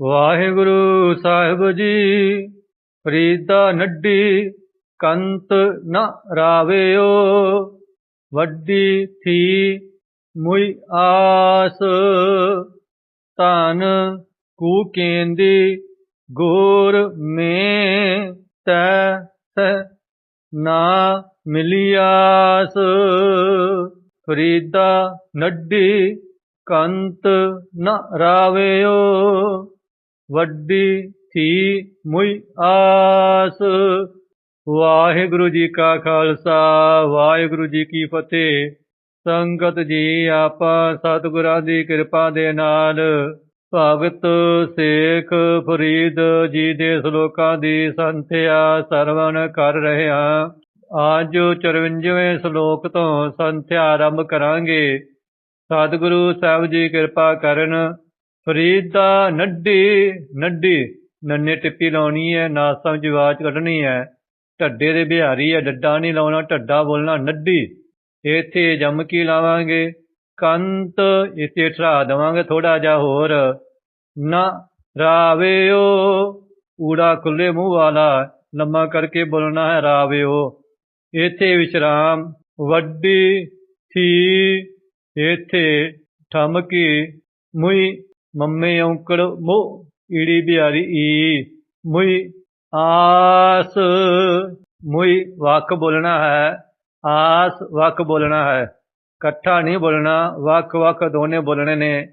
ਵਾਹਿਗੁਰੂ ਸਾਹਿਬ ਜੀ, ਫਰੀਦਾ ਨੱਡੀ ਕੰਤ ਨ ਰਾਵਿਓ, ਵੱਡੀ ਥੀ ਮੁਈ ਆਸ। ਧਨ ਕੂ ਕੇਂਦੀ ਗੋਰ ਮੇ ਤੈ ਨਾ ਮਿਲਿਆਸ ਫਰੀਦਾ ਨੱਡੀ ਕੰਤ ਨ ਰਾਵੇਓ ਵੱਡੀ ਥੀ ਮੁਈ ਆਸ। ਵਾਹਿਗੁਰੂ ਜੀ ਕਾ ਖਾਲਸਾ, ਵਾਹਿਗੁਰੂ ਜੀ ਕੀ ਫਤਿਹ। ਸੰਗਤ ਜੀ, ਆਪਾਂ ਸਤਿਗੁਰਾਂ ਦੀ ਕਿਰਪਾ ਦੇ ਨਾਲ ਭਗਤ ਸੇਖ ਫਰੀਦ ਜੀ ਦੇ ਸ਼ਲੋਕਾਂ ਦੀ ਸੰਥਿਆ ਸਰਵਣ ਕਰ ਰਹੇ ਹਾਂ। ਅੱਜ 54ਵੇਂ ਸ਼ਲੋਕ ਤੋਂ ਸੰਥਿਆ ਆਰੰਭ ਕਰਾਂਗੇ। ਸਤਿਗੁਰੂ ਸਾਹਿਬ ਜੀ ਕਿਰਪਾ ਕਰਨ ਫਰੀਦਾ ਨੱਡੀ ਨੱਡੀ, ਨੰਨੇ ਟਿੱਪੀ ਲਾਉਣੀ ਹੈ ਨਾਸਾਂ ਵਿੱਚ ਆਵਾਜ਼ ਕੱਢਣੀ ਹੈ ਢੱਡੇ ਦੇ ਬਿਹਾਰੀ ਹੈ ਡੱਡਾ ਨਹੀਂ ਲਾਉਣਾ, ਢੱਡਾ ਬੋਲਣਾ ਨੱਡੀ। ਇੱਥੇ ਜਮਕੀ ਲਾਵਾਂਗੇ? ਕੰਤ, ਇੱਥੇ ਠਰਾ ਦੇਵਾਂਗੇ ਥੋੜਾ ਜਿਹਾ ਹੋਰ। ਨਾ ਰਾਵਿਓ, ਊੜਾ ਖੁੱਲੇ ਮੂੰਹ ਵਾਲਾ, ਲੰਮਾ ਕਰਕੇ ਬੋਲਣਾ ਹੈ ਰਾਵਿਓ। ਇੱਥੇ ਵਿਸ਼ਰਾਮ, ਵੱਡੀ ਥੀ ਇੱਥੇ ਠਮਕੀ ਮੁਈ। ਮੰਮੇ ਔਂਕੜ ਮੋ ਈੜੀ ਬਿਹਾਰੀ ਈ। ਮੁਈ ਆਸ, ਮੁਈ ਵਕ ਬੋਲਣਾ ਹੈ, ਆਸ ਵਕ ਬੋਲਣਾ ਹੈ। ਇਕੱਠਾ ਨਹੀਂ ਬੋਲਣਾ ਵਕ ਵਕ ਦੋਨੇ ਬੋਲਣੇ ਨੇ।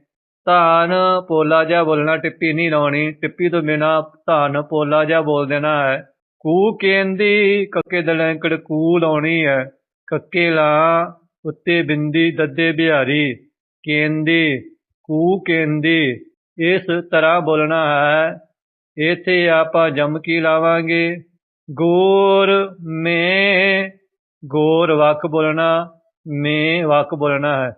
ਧਾਨ ਪੋਲਾ ਜਿਹਾ ਬੋਲਣਾ, ਟਿੱਪੀ ਨਹੀਂ ਲਾਉਣੀ। ਟਿੱਪੀ ਤੋਂ ਬਿਨਾ ਧਾਨ ਪੋਲਾ ਜਿਹਾ ਬੋਲ ਦੇਣਾ ਹੈ। ਕੂ ਕੇਂਦੀ, ਕੱਕੇ ਦਲੈਂਕੜ ਕੂ ਲਾਉਣੀ ਹੈ। ਕੱਕੇ ਲਾ ਉੱਤੇ ਬਿੰਦੀ ਦੱਦੇ ਬਿਹਾਰੀ। ਕੇਂਦੀ ਕੂ ਕੇਂਦੀ ਇਸ ਤਰ੍ਹਾਂ ਬੋਲਣਾ ਹੈ, ਇੱਥੇ ਆਪਾਂ ਜਮਕੀ ਲਾਵਾਂਗੇ? ਗੋਰ ਮੈਂ, ਗੋਰ ਵਕ ਬੋਲਣਾ, ਮੈਂ ਵਕ ਬੋਲਣਾ ਹੈ।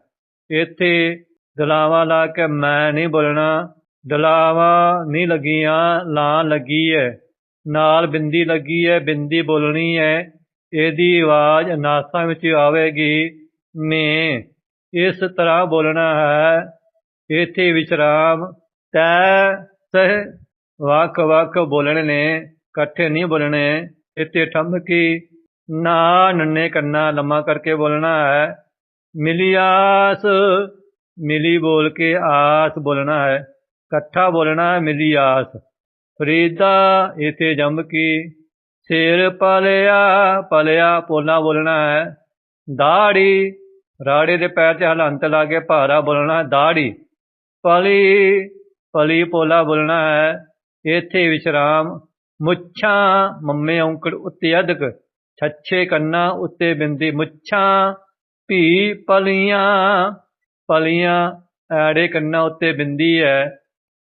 ਇੱਥੇ ਦਲਾਵਾ ਲਾ ਕੇ ਮੈਂ ਨਹੀਂ ਬੋਲਣਾ, ਦਲਾਵਾ ਨਹੀਂ ਲੱਗੀਆਂ, ਲਾ ਲੱਗੀ ਹੈ ਨਾਲ ਬਿੰਦੀ ਲੱਗੀ ਹੈ ਬਿੰਦੀ ਬੋਲਣੀ ਹੈ ਇਹਦੀ ਆਵਾਜ਼ ਨਾਸਾਂ ਵਿੱਚ ਆਵੇਗੀ, ਮੈਂ। ਇਸ ਤਰ੍ਹਾਂ ਬੋਲਣਾ ਹੈ ਇੱਥੇ ਵਿਸ਼ਰਾਮ ਤੈ ਸਹਿ ਵਕ ਵਕ ਬੋਲਣੇ ਨੇ ਇਕੱਠੇ ਨਹੀਂ ਬੋਲਣੇ। ਇੱਥੇ ਠਮਕੀ ਨਾ ਨੰਨੇ ਕੰਨਾ ਲੰਮਾ ਕਰਕੇ ਬੋਲਣਾ ਹੈ। ਮਿਲੀ ਆਸ, ਮਿਲੀ ਬੋਲ ਕੇ ਆਸ ਬੋਲਣਾ ਹੈ। ਇਕੱਠਾ ਬੋਲਣਾ ਮਿਲੀ ਆਸ। ਫਰੀਦਾ, ਇਥੇ ਜੰਮਕੀ ਸਿਰ ਪਲਿਆ ਪਲਿਆ ਪੋਲਾ ਬੋਲਣਾ ਹੈ। ਦਾੜੀ, ਰਾੜੇ ਦੇ ਪੈਰ 'ਚ ਹਲੰਤ ਲਾ ਕੇ ਭਾਰਾ ਬੋਲਣਾ ਦਾੜੀ ਪਲੀ ਪਲੀ ਪੋਲਾ ਬੋਲਣਾ ਹੈ ਇੱਥੇ ਵਿਸ਼ਰਾਮ, ਮੁੱਛਾਂ ਮੰਮੇ ਔਂਕੜ ਉੱਤੇ ਅਧਕ, ਛੱਛੇ ਕੰਨਾਂ ਉੱਤੇ ਬਿੰਦੀ, ਮੁੱਛਾਂ ਭੀ ਪਲੀਆਂ ਪਲੀਆਂ ਐੜੇ ਕੰਨਾਂ ਉੱਤੇ ਬਿੰਦੀ ਹੈ,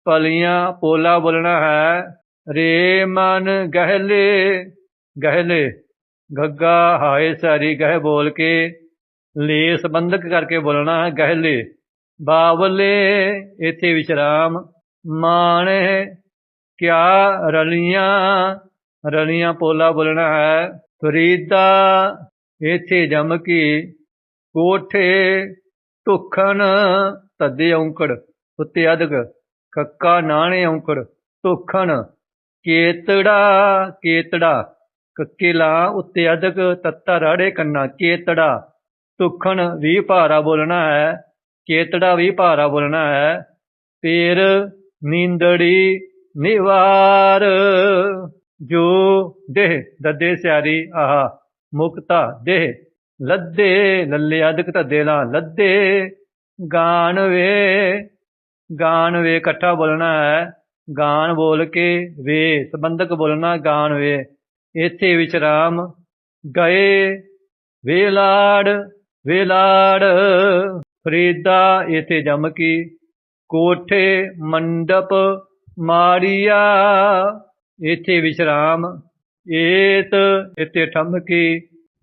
ਪਲੀਆਂ ਪੋਲਾ ਬੋਲਣਾ ਹੈ, ਰੇ ਮਨ ਗਹਿਲੇ ਗਹਿਲੇ, ਗੱਗਾ ਹਾਏ ਸਾਰੀ ਗਹਿ ਬੋਲ ਕੇ, ਲੇ ਸੰਬੰਧਕ ਕਰਕੇ ਬੋਲਣਾ ਹੈ, ਗਹਿਲੇ। ਬਾਵਲੇ, ਇਥੇ ਵਿਸ਼ਰਾਮ। ਮਾਣੇ ਕਿਆ ਰਲੀਆਂ ਰਲੀਆਂ ਪੋਲਾ ਬੋਲਣਾ ਹੈ। ਫਰੀਦਾ, ਇੱਥੇ ਜਮਕੀ ਕੋਠੇ ਧੁਖਣ ਤੱਦੇ ਔਂਕੜ, ਉੱਤੇ ਅਧਕ ਕੱਕਾ ਨਾਣੇ ਔਂਕੜ, ਧੁਖਣ। ਕੇਤੜਾ ਕੇਤੜਾ, ਕੱਕੇ ਲਾ, ਉੱਤੇ ਅਦਕ ਤੱਤਾ ਰਾੜੇ ਕੰਨਾ। ਕੇਤੜਾ, ਧੁਖਣ ਵੀ ਭਾਰਾ ਬੋਲਣਾ ਹੈ। ਕੇਤੜਾ ਵੀ ਭਾਰਾ ਬੋਲਣਾ ਹੈ। ਪੇਰ ਨੀਂਦੜੀ ਨਿਵਾਰ, ਜੋ ਦੇਹ ਦੱਦੇ ਸਿਆਰੀ, ਆਹਾ ਮੁਕਤਾ ਦੇਹ ਲੱਦੇ, ਲੱਲੇ ਅਦਕ ਧੱਦੇ ਲਾ ਲੱਦੇ। ਗਾਣ ਵੇ, ਗਾਨ ਵੇ ਇਕੱਠਾ ਬੋਲਣਾ ਹੈ। ਗਾਨ ਬੋਲ ਕੇ ਵੇ, ਸੰਬੰਧਕ ਬੋਲਣਾ ਗਾਨ ਵੇ। ਇੱਥੇ ਵਿਚਰਾਮ ਗਏ, ਵੇਲਾੜ ਵੇਲਾੜ। ਫਰੀਦਾ ਇੱਥੇ ਜਮਕੀ ਕੋਠੇ ਮੰਡਪ ਮਾਰੀਆ, ਇੱਥੇ ਵਿਸ਼ਰਾਮ, ਏਤ ਇੱਥੇ ਠਮਕੀ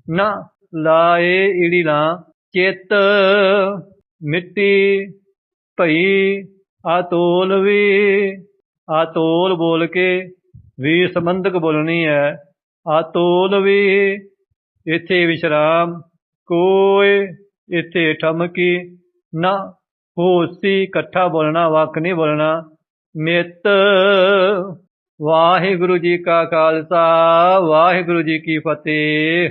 ਨਾ ਲਾਏ ਈੜੀ ਲਾ ਚਿੱਤ ਮਿੱਟੀ ਭਈ, ਆਤੋਲ ਵੀ, ਆਤੋਲ ਬੋਲ ਕੇ ਵੀ ਸੰਬੰਧਕ ਬੋਲਣੀ ਹੈ, ਆਤੋਲ ਵੀ, ਇਥੇ ਵਿਸ਼ਰਾਮ ਕੋਏ ਇੱਥੇ ਠਮਕੀ ਨਾ ਹੋਸੀ ਇਕੱਠਾ ਬੋਲਣਾ ਵਕ ਨਹੀਂ ਬੋਲਣਾ। ਨਿਤ ਵਾਹਿਗੁਰੂ ਜੀ ਕਾ ਖਾਲਸਾ, ਵਾਹਿਗੁਰੂ ਜੀ ਕੀ ਫਤਿਹ।